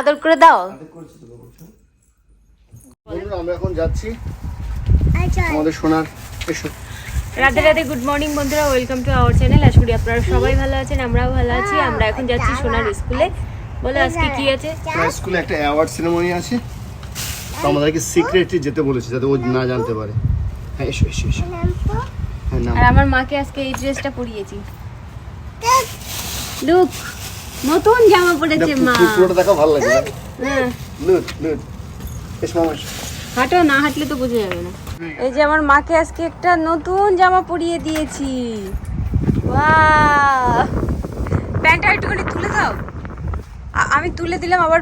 আদর করে দাও। আমরা এখন যাচ্ছি। আমাদের সোনার এসো। রাতে রাতে গুড মর্নিং বন্ধুরা ওয়েলকাম টু আওয়ার চ্যানেল আশা করি আপনারা সবাই ভালো আছেন আমরাও ভালো আছি। আমরা এখন যাচ্ছি সোনার স্কুলে। বলো আজকে কি আছে? সোনার স্কুলে একটা অ্যাওয়ার্ড সেরেমনি আছে। তো আমাদেরকে সিক্রেটলি যেতে বলেছে যাতে ও না জানতে পারে। হ্যাঁ এসো এসো এসো। হ্যাঁ আর আমার মাকে আজকে এই ড্রেসটা পরিয়েছি। লুক। নতুন জামা পরেছে মা। পুরোটা দেখা ভালো লাগে হ্যাঁ লুট লুট। এসো মামা হাঁটো না হাঁটলে তো বোঝা যাবে না। এই যে আমার মাকে আজকে একটা নতুন জামা পরিয়ে দিয়েছি। বাহ প্যান্টটা একটুখানি তুলে দাও। আমি তুলে দিলাম আবার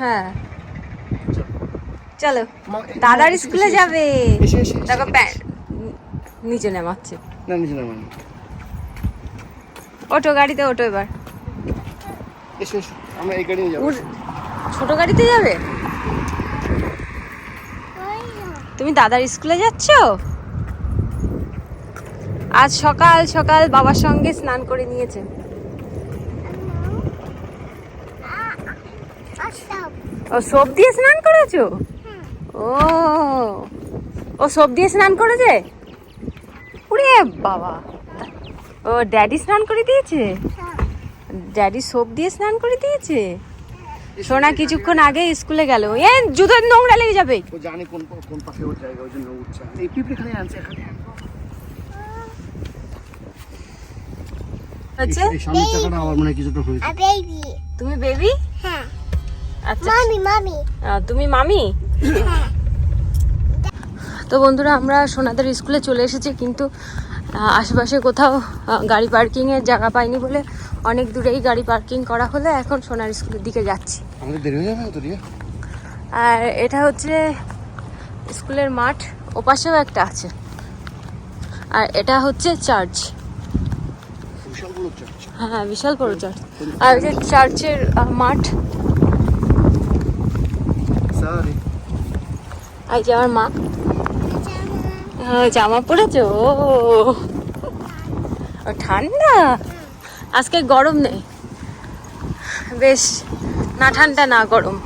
হ্যাঁ, চলো। দাদার স্কুলে যাবে। দেখো প্যান্ট নিচে নামাচ্ছে। না নিচে নামান। ওটো গাড়িতে ওটো এবার। এসো এসো আমরা এই গাড়ি যাব। ছোট গাড়িতে যাবে? তুমি দাদার স্কুলে যাচ্ছ? আজ সকাল সকাল বাবার সঙ্গে স্নান করে নিয়েছে। ও সোপ দিয়ে স্নান করেছ? ও ও সোপ দিয়ে স্নান করেছে? উড়ে বাবা। ও ড্যাডি স্নান করে দিয়েছে? ড্যাডি সোপ দিয়ে স্নান করে দিয়েছে? সোনা কিছুক্ষণ আগে স্কুলে গেল। এ জুতোর নোংরা লেগে যাবে। ও জানে কোন কোন পাশে ওর জায়গা ওই জন্য উঠছে। এই পিঁপড়ে খালি আনছে এখানে। হচ্ছে? এই সামনের চাকাটা আমার মনে হয় কিছুটা হয়েছে। baby. তুমি বেবি Huh. আচ্ছা। মামি মামি। তুমি মামি? তো বন্ধুরা আমরা সোনাদের স্কুলে চলে এসেছি কিন্তু আশেপাশে কোথাও গাড়ি পার্কিংয়ের জায়গা পাইনি বলে অনেক দূরেই গাড়ি পার্কিং করা হলে। এখন সোনার স্কুলের দিকে যাচ্ছি। আমাদের দেরি হয়ে যাবে তো আর এটা হচ্ছে স্কুলের মাঠ ওপাশেও একটা আছে। আর এটা হচ্ছে চার্চ। হ্যাঁ বিশাল বড় চার্চ। আর ওই যে চার্চের মাঠ। আর এই যে আমার মা। হ্যাঁ, জামা পরেছো? ঠান্ডা? আজকে গরম নেই। বেশ, না ঠান্ডা, না গরম।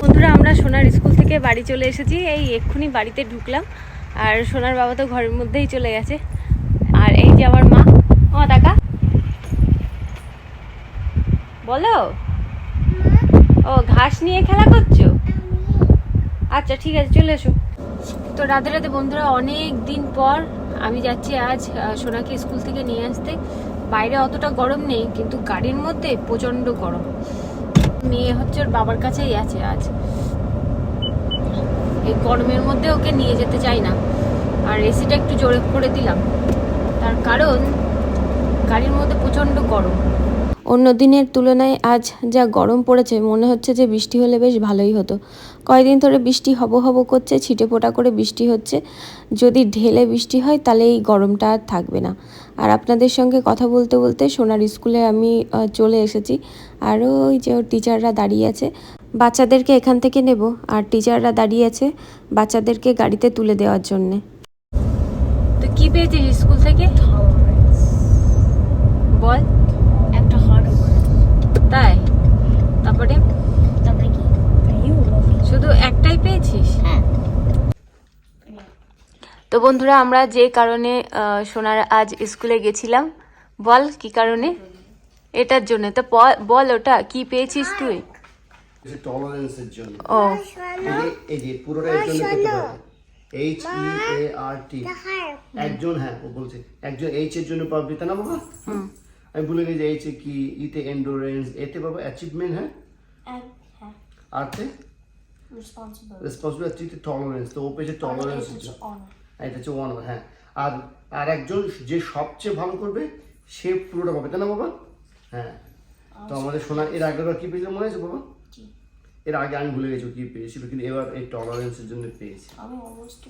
বন্ধুরা, আমরা সোনার স্কুল থেকে বাড়ি চলে এসেছি। এই এক্ষুনি বাড়িতে ঢুকলাম। আর সোনার বাবা তো ঘরের মধ্যেই চলে গেছে। আর এই যে আমার মা। ও টাকা বলো। ও, ঘাস নিয়ে খেলা করছ? আচ্ছা ঠিক আছে, চলে এসো। তো রাতে রাতে বন্ধুরা, অনেক দিন পর আমি যাচ্ছি আজ সোনাকে স্কুল থেকে নিয়ে আসতে। বাইরে অতটা গরম নেই, কিন্তু গাড়ির মধ্যে প্রচণ্ড গরম। মেয়ে হচ্ছে ওর বাবার কাছেই আছে আজ। এই গরমের মধ্যে ওকে নিয়ে যেতে চাই না। আর এসিটা একটু জোরে করে দিলাম। তার কারণ, গাড়ির মধ্যে প্রচণ্ড গরম। অন্য দিনের তুলনায় আজ যা গরম পড়েছে, মনে হচ্ছে যে বৃষ্টি হলে বেশ ভালোই হতো। কয়দিন ধরে বৃষ্টি হব হব করছে, ছিটে ফোটা করে বৃষ্টি হচ্ছে। যদি ঢেলে বৃষ্টি হয়, তাহলে এই গরমটা আর থাকবে না। আর আপনাদের সঙ্গে কথা বলতে বলতে সোনার স্কুলে আমি চলে এসেছি। আরও ওই যে ওর টিচাররা দাঁড়িয়ে আছে। বাচ্চাদেরকে এখান থেকে নেব। আর টিচাররা দাঁড়িয়ে আছে বাচ্চাদেরকে গাড়িতে তুলে দেওয়ার জন্যে। তো কি পেয়েছিস স্কুল থেকে বল একটা hard one. তাই তারপরে তারপরে কি? You love it. শুধু একটাই পেয়েছিস হ্যাঁ। তো বন্ধুরা আমরা যে কারণে সোনার আজ স্কুলে গেছিলাম। বল কি কারণে? এটার জন্য। তো বল ওটা কি পেয়েছিস তুই? টলারেন্সের জন্য। ও। এই যে পুরোটা এর জন্য এইচ ই এ আর টি একজন হ্যাঁ ও বলছে। একজন এইচ এর জন্য পাবি তা না বাবা? আমি ভুলে গেছি এইচ এ কি ইতে এন্ডোরেন্স এতে বাবা অ্যাচিভমেন্ট হ্যাঁ? And হ্যাঁ, টলারেন্স তো? ও পেয়েছে টলারেন্স. এটা হচ্ছে ওয়ান হ্যাঁ। আর আর একজন যে সবচেয়ে ভালো করবে সে পুরোটা পাবে। তাই না বাবা? হ্যাঁ। তো আমাদের শোনা এর আগেরবার কি পেয়েছিল মনে আছে বাবা? এর আগে আমি ভুলে গেছি কি পেয়েছিল কিন্তু এবার এই টলারেন্সের জন্য পেয়েছি। আমি অলমোস্ট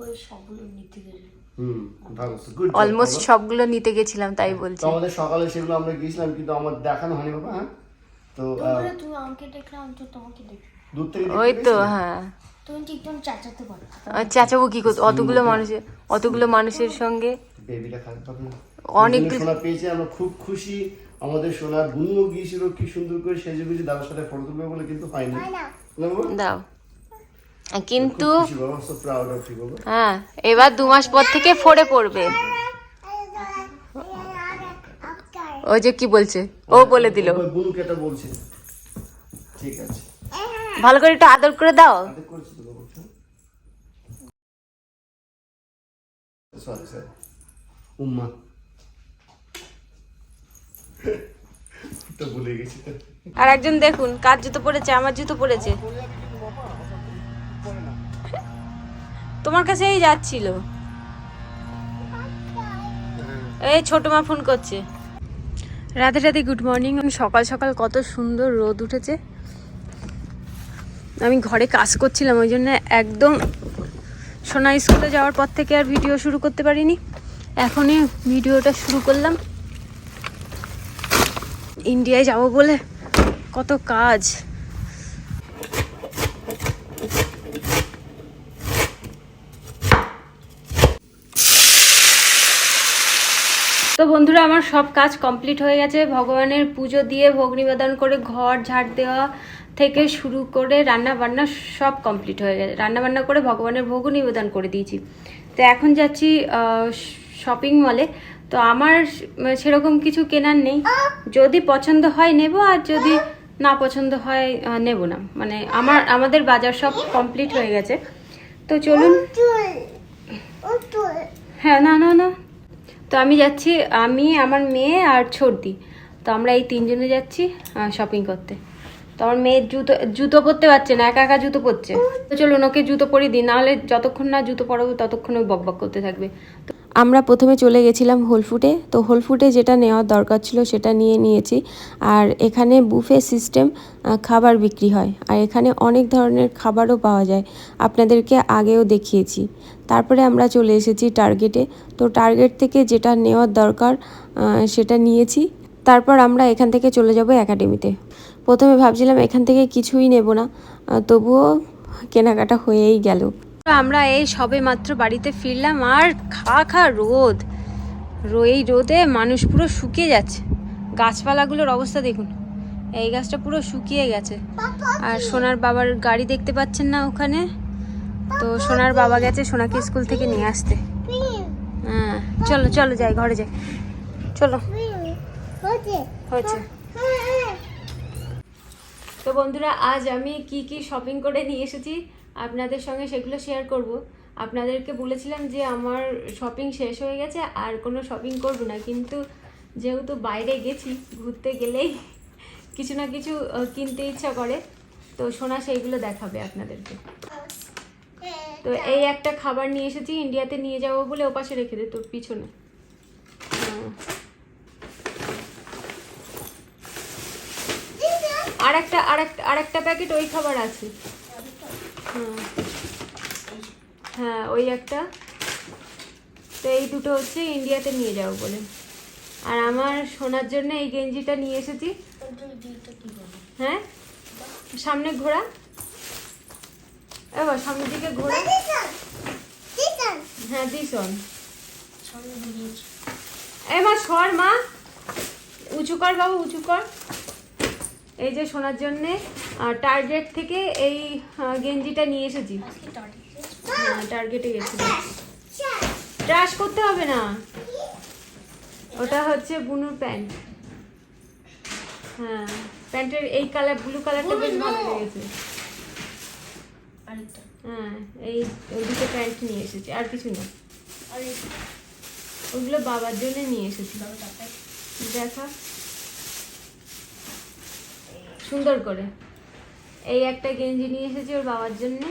ওই সবগুলো নিতে গেছি হুম ভালো গুড অলমোস্ট সবগুলো নিতে গেছিলাম তাই বলছি তো আমাদের সকালে সেগুলো আমরা গিয়েছিলাম কিন্তু আমার দেখানো হয়নি বাবা হ্যাঁ। তো তুমি আমাকে তোমাকে দূর থেকে ওই তো হ্যাঁ। তুমি ঠিকঠাক চাচাতে পারো আর কি করতে? অতগুলো মানুষের অতগুলো মানুষের সঙ্গে বেবিটা অনেক সোনা পেয়েছি আমরা খুব খুশি। আমাদের গিয়েছিল কি সুন্দর করে সেজে গুজে দাদার সাথে ফটো তুলবে বলে কিন্তু হয়নি দাও। কিন্তু হ্যাঁ এবার দু মাস পর থেকে ফোরে পড়বে। ও যে কি বলছে ও বলে দিল। বুনুকে বলছে। ঠিক আছে। ভালো করে একটু আদর করে দাও। উম্মা। তো ভুলে গেছি আর একজন দেখুন কার জুতো পড়েছে আমার জুতো পড়েছে। তোমার কাছে এই যাচ্ছিল। এই ছোট মা ফোন করছে। রাধে রাধে গুড মর্নিং সকাল সকাল কত সুন্দর রোদ উঠেছে। আমি ঘরে কাজ করছিলাম, ওই জন্য একদম সোনা স্কুলে যাওয়ার পর থেকে আর ভিডিও শুরু করতে পারিনি। এখনই ভিডিওটা শুরু করলাম। ইন্ডিয়ায় যাব বলে কত কাজ। তো বন্ধুরা, আমার সব কাজ কমপ্লিট হয়ে গেছে। ভগবানের পুজো দিয়ে ভোগ করে ঘর ঝাড় দেওয়া থেকে শুরু করে রান্না বান্না সব কমপ্লিট হয়ে গেছে। রান্না বান্না করে ভগবানের ভোগও নিবেদন করে দিয়েছি। তো এখন যাচ্ছি শপিং মলে তো আমার সেরকম কিছু কেনার নেই। যদি পছন্দ হয় নেব, আর যদি না পছন্দ হয় নেব না। মানে আমার, আমাদের বাজার সব কমপ্লিট হয়ে গেছে। তো চলুন। হ্যাঁ না না না। তো আমি যাচ্ছি, আমি, আমার মেয়ে আর ছর্দি। তো আমরা এই তিনজনে যাচ্ছি শপিং করতে। তো আমার মেয়ের জুতো জুতো পরতে পারছে না, একা একা জুতো পরছে। তো চলুন ওকে জুতো পরিয়ে দিই, নাহলে যতক্ষণ না জুতো পরাবো ততক্ষণ ওই বকবক করতে থাকবে। আমরা প্রথমে চলে গেছিলাম হোলফুটে তো হোলফুটে যেটা নেওয়ার দরকার ছিল সেটা নিয়ে নিয়েছি। আর এখানে বুফে সিস্টেম খাবার বিক্রি হয়। আর এখানে অনেক ধরনের খাবারও পাওয়া যায়। আপনাদেরকে আগেও দেখিয়েছি। তারপরে আমরা চলে এসেছি টার্গেটে তো টার্গেট থেকে যেটা নেওয়ার দরকার সেটা নিয়েছি। তারপর আমরা এখান থেকে চলে যাব একাডেমিতে প্রথমে ভাবছিলাম এখান থেকে কিছুই নেব না তবুও কেনাকাটা হয়েই গেল। আমরা এই সবে মাত্র বাড়িতে ফিরলাম আর খা খা রোদ। এই রোদে মানুষ পুরো শুকিয়ে যাচ্ছে। গাছপালাগুলোর অবস্থা দেখুন এই গাছটা পুরো শুকিয়ে গেছে। আর সোনার বাবার গাড়ি দেখতে পাচ্ছেন না ওখানে? তো সোনার বাবা গেছে সোনাকে স্কুল থেকে নিয়ে আসতে। হ্যাঁ চলো চলো যাই ঘরে যাই। চলো। হয়েছে। তো বন্ধুরা, আজ আমি কি কি শপিং করে নিয়ে এসেছি আপনাদের সঙ্গে সেগুলো শেয়ার করব। আপনাদেরকে বলেছিলাম যে আমার শপিং শেষ হয়ে গেছে, আর কোনো শপিং করব না। কিন্তু যেহেতু বাইরে গেছি, ঘুরতে গেলেই কিছু না কিছু কিনতে ইচ্ছা করে, তো সোনা সেইগুলো দেখাবে আপনাদেরকে। তো এই একটা খাবার নিয়ে এসেছি ইন্ডিয়াতে নিয়ে যাব বলে ওপাশে রেখে দে তোর পিছনে। আর একটা আর একটা আর একটা প্যাকেট ওই খাবার আছে। হ্যাঁ হ্যাঁ ওই একটা। তো এই দুটো হচ্ছে ইন্ডিয়াতে নিয়ে যাব বলে। আর আমার সোনার জন্য এই গেঞ্জিটা নিয়ে এসেছি। হ্যাঁ? সামনে ঘোরা। এবার সামনের দিকে ঘোরা। হ্যাঁ দিস অন এ মা সর মা। উঁচু কর বাবু, উঁচু কর। এই যে শোনার জন্যে টার্গেট থেকে এই গেঞ্জিটা নিয়ে এসেছি। টার্গেটে গেছি। ট্রাশ করতে হবে না। ওটা হচ্ছে বুনুর প্যান্ট। হ্যাঁ প্যান্টের এই কালার ব্লু কালারটা বেশ ভালো লেগেছে। হ্যাঁ এই দুটো প্যান্ট নিয়ে এসেছি আর কিছু না। ওগুলো বাবার জন্য নিয়ে এসেছি। দেখা। সুন্দর করে। এই একটা গেঞ্জি নিয়ে এসেছি ওর বাবার জন্য।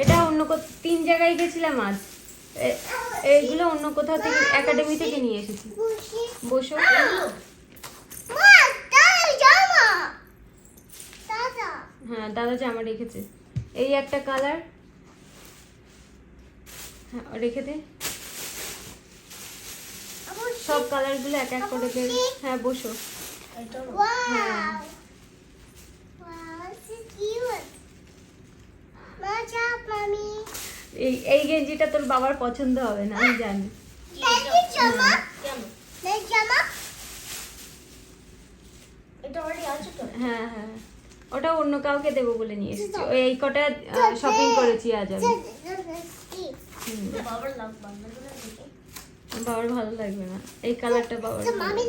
এটা অন্য তিন জায়গায় গেছিলাম আজ। এইগুলো অন্য কোথাও থেকে একাডেমি থেকে নিয়ে এসেছি। বসো। হ্যাঁ দাদা জামা রেখেছে। এই একটা কালার হ্যাঁ রেখে দে। সব কালারগুলো এক এক করে হ্যাঁ বসো। হ্যাঁ এই এই গেঞ্জিটা তোর বাবার পছন্দ হবে না আমি জানি। এটা অলরেডি আছে তো? হ্যাঁ হ্যাঁ ওটা অন্য কাউকে দেবো বলে নিয়ে এসেছি এই কটা শপিং করেছি আজ আমি। বাবার ভালো লাগবে না। এই কালারটা বাবার Mommy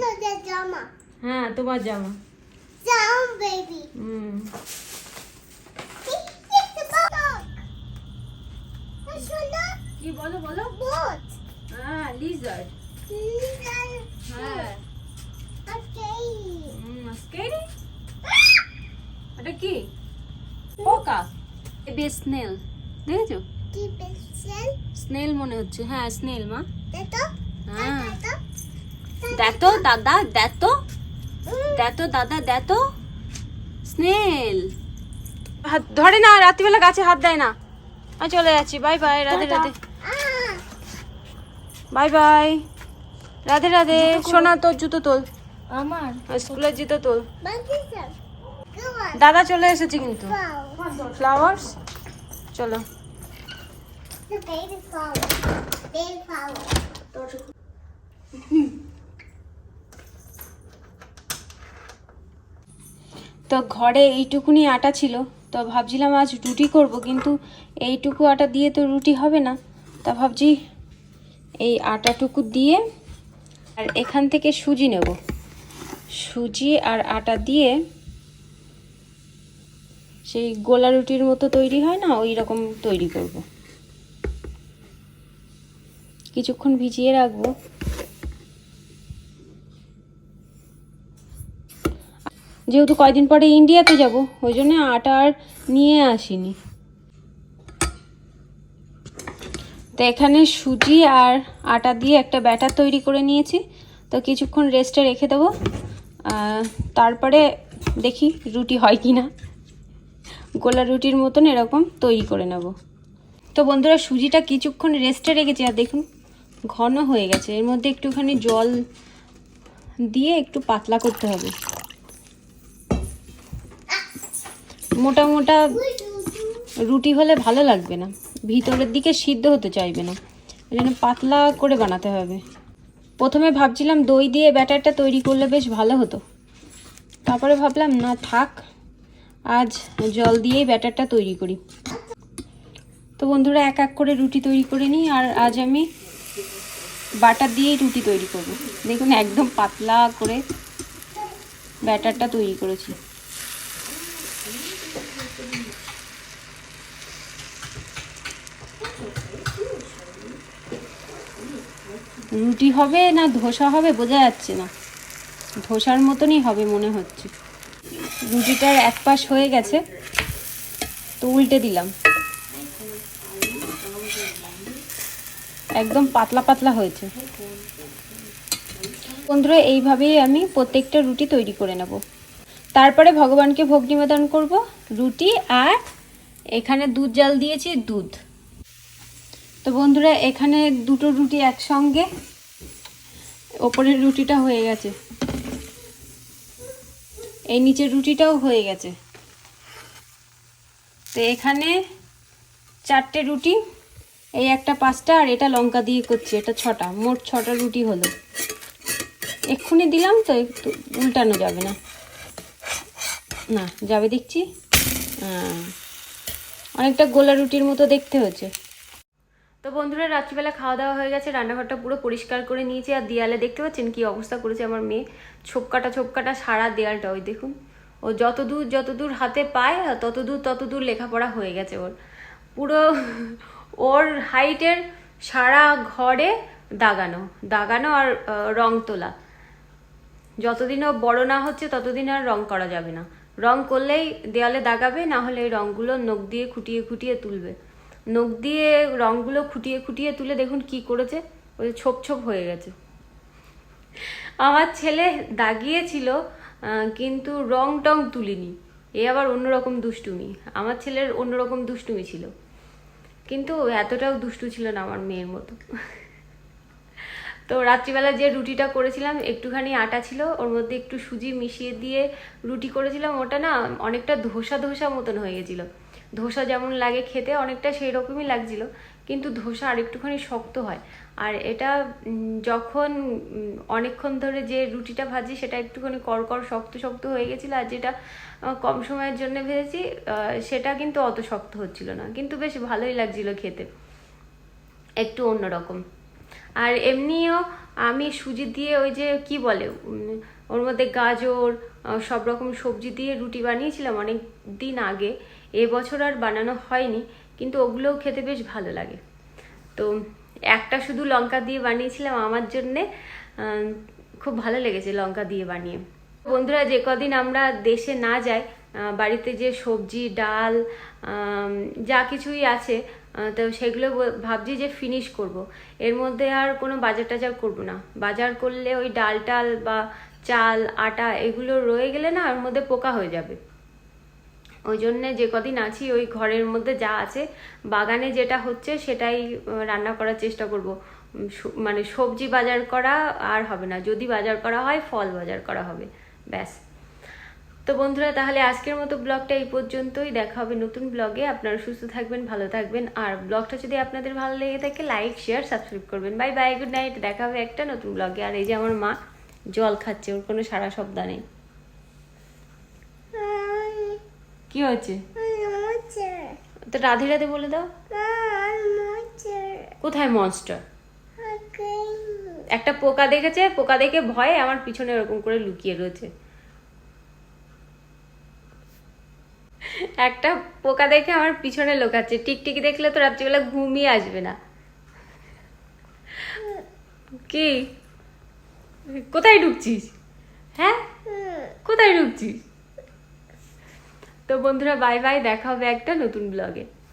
হ্যাঁ তোমার জামা। স্নেল হ্যাঁ, হ্যাঁ। দেখেছ? স্নেল মনে হচ্ছে। হ্যাঁ স্নেল মা। দেখো হ্যাঁ। দাদা দেখো দেখো দাদা দেখো স্নেল। হাত ধরে না রাত্রিবেলা গাছে হাত দেয় না। আমি চলে যাচ্ছি। Bye bye Radhe Radhe. Bye bye. Radhe Radhe. সোনা তোর জুতো তোল। আমার। স্কুলের জুতো তোল. দাদা চলে এসেছে কিন্তু. ফ্লাওয়ার্স চলো। The তো ঘরে এইটুকুনি আটা ছিল, তো ভাবছিলাম আজ রুটি করব, কিন্তু এইটুকু আটা দিয়ে তো রুটি হবে না। তা ভাবছি এই আটাটুকু দিয়ে আর এখান থেকে সুজি নেব। সুজি আর আটা দিয়ে সেই গোলা রুটির মতো তৈরি হয় না, ওই রকম তৈরি করব। কিছুক্ষণ ভিজিয়ে রাখব। যেহেতু কয়দিন পরে ইন্ডিয়াতে যাব, ওই জন্য আটা আর নিয়ে আসিনি। তো এখানে সুজি আর আটা দিয়ে একটা ব্যাটার তৈরি করে নিয়েছি। তো কিছুক্ষণ রেস্টে রেখে দেবো। তারপরে দেখি রুটি হয় কি না গোলা রুটির মতন এরকম তৈরি করে নেব। তো বন্ধুরা, সুজিটা কিছুক্ষণ রেস্টে রেখেছি, আর দেখুন, ঘন হয়ে গেছে। এর মধ্যে একটুখানি জল দিয়ে একটু পাতলা করতে হবে। মোটা মোটা রুটি হলে ভালো লাগবে না। ভিতরের দিকে সিদ্ধ হতে চাইবে না। ওই জন্য পাতলা করে বানাতে হবে। প্রথমে ভাবছিলাম দই দিয়ে ব্যাটারটা তৈরি করলে বেশ ভালো হতো। তারপরে ভাবলাম, না থাক, আজ জল দিয়েই ব্যাটারটা তৈরি করি। তো বন্ধুরা, এক এক করে রুটি তৈরি করে নিই, আর আজ আমি বাটার দিয়েই রুটি তৈরি করব। দেখুন, একদম পাতলা করে ব্যাটারটা তৈরি করেছি। রুটি হবে না ধোসা হবে বোঝা যাচ্ছে না। ধোসার মতনই হবে মনে হচ্ছে। রুটিটার এক পাশ হয়ে গেছে, তো উল্টে দিলাম। একদম পাতলা পাতলা হয়েছে। বন্ধুরা, এইভাবেই আমি প্রত্যেকটা রুটি তৈরি করে নেব। তারপরে ভগবানকে ভোগ নিবেদন করব, রুটি আর এখানে দুধ জাল দিয়েছি, দুধ। তো বন্ধুরা, এখানে দুটো রুটি একসঙ্গে, ওপরের রুটিটা হয়ে গেছে। এই নিচের রুটিটাও হয়ে গেছে। তো এখানে চারটে রুটি, এই একটা পাঁচটা আর এটা লঙ্কা দিয়ে করছি, এটা ছটা, মোট ছটা রুটি হলো। এক্ষুনি দিলাম তো, একটু উল্টানো যাবে না। না, যাবে দেখছি। অনেকটা গোলা রুটির মতো দেখতে হচ্ছে। তো বন্ধুরা, রাত্রিবেলা খাওয়া দাওয়া হয়ে গেছে, রান্নাঘরটা পুরো পরিষ্কার করে নিয়েছি, আর দেয়ালে দেখতে পাচ্ছেন কি অবস্থা করেছে আমার মেয়ে। ছোপকাটা ছোপকাটা সারা দেয়ালটা ওই দেখুন। ও যত দূর যত দূর হাতে পায় তত দূর তত দূর লেখাপড়া হয়ে গেছে ওর। পুরো ওর হাইটের সারা ঘরে দাগানো দাগানো আর রং তোলা। যতদিন ও বড় না হচ্ছে, ততদিন আর রং করা যাবে না। রং করলেই দেয়ালে দাগাবে, না হলে রংগুলো নখ দিয়ে খুঁটিয়ে খুঁটিয়ে তুলবে। নখ দিয়ে রংগুলো খুঁটিয়ে খুঁটিয়ে তুলে দেখুন কি করেছে। ওই ছোপ ছোপ হয়ে গেছে। আমার ছেলে দাগিয়েছিল কিন্তু রং টং তুলিনি। এ আবার অন্যরকম দুষ্টুমি। আমার ছেলের অন্যরকম দুষ্টুমি ছিল। কিন্তু এতটাও দুষ্টু ছিল না আমার মেয়ের মতো। তো রাত্রিবেলা যে রুটিটা করেছিলাম, একটুখানি আটা ছিল, ওর মধ্যে একটু সুজি মিশিয়ে দিয়ে রুটি করেছিলাম, ওটা না অনেকটা ধোসা ধোসা মতন হয়ে গেছিল। ধোসা যেমন লাগে খেতে অনেকটা সেই রকমই লাগছিল, কিন্তু ধোসা আর একটুখানি শক্ত হয়। আর এটা যখন অনেকক্ষণ ধরে যে রুটিটা ভাজি সেটা একটুখানি কড়কড়, শক্ত শক্ত হয়ে গেছিল আর যেটা কম সময়ের জন্য ভেজেছি সেটা কিন্তু অত শক্ত হচ্ছিল না, কিন্তু বেশ ভালোই লাগছিল খেতে। একটু অন্যরকম। আর এমনিও আমি সুজি দিয়ে ওই যে, কি বলে ওর মধ্যে গাজর সব রকম সবজি দিয়ে রুটি বানিয়েছিলাম অনেক দিন আগে। এবছর আর বানানো হয়নি, কিন্তু ওগুলোও খেতে বেশ ভালো লাগে। তো একটা শুধু লঙ্কা দিয়ে বানিয়েছিলাম আমার জন্যে খুব ভালো লেগেছে লঙ্কা দিয়ে বানিয়ে। বন্ধুরা, যে কদিন আমরা দেশে না যাই বাড়িতে যে সবজি, ডাল যা কিছুই আছে তো সেগুলো ভাবছি যে ফিনিশ করব। এর মধ্যে আর কোনো বাজার টাজার করব না। বাজার করলে ওই ডাল টাল বা চাল, আটা এগুলো রয়ে গেলে না ওর মধ্যে পোকা হয়ে যাবে। ওই জন্যে যে কদিন আছি ওই ঘরের মধ্যে যা আছে, বাগানে যেটা হচ্ছে সেটাই রান্না করার চেষ্টা করব। মানে সবজি বাজার করা আর হবে না। যদি বাজার করা হয়, ফল বাজার করা হবে। ব্যাস। তো বন্ধুরা, তাহলে আজকের মতো ব্লগটা এই পর্যন্তই। দেখা হবে নতুন ব্লগে। আপনারা সুস্থ থাকবেন, ভালো থাকবেন। আর ব্লগটা যদি আপনাদের ভালো লেগে থাকে লাইক শেয়ার সাবস্ক্রাইব করবেন। বাই বাই গুড নাইট দেখা হবে একটা নতুন ব্লগে। আর এই যে আমার মা জল খাচ্ছে, ওর কোনো সারা শব্দ নেই। কি হয়েছে? তো রাধে রাধে বলে দাও। কোথায় মনস্টার একটা পোকা দেখেছে, পোকা দেখে ভয়ে আমার পিছনে এরকম করে লুকিয়ে রয়েছে। একটা পোকা দেখে আমার পিছনে লোকাচ্ছে। টিকটিকি দেখলে তো রাত্রিবেলা ঘুমিয়ে আসবে না। কি? কোথায় ঢুকছিস? হ্যাঁ? কোথায় ঢুকছিস? তো বন্ধুরা বাই বাই দেখা হবে একটা নতুন ব্লগে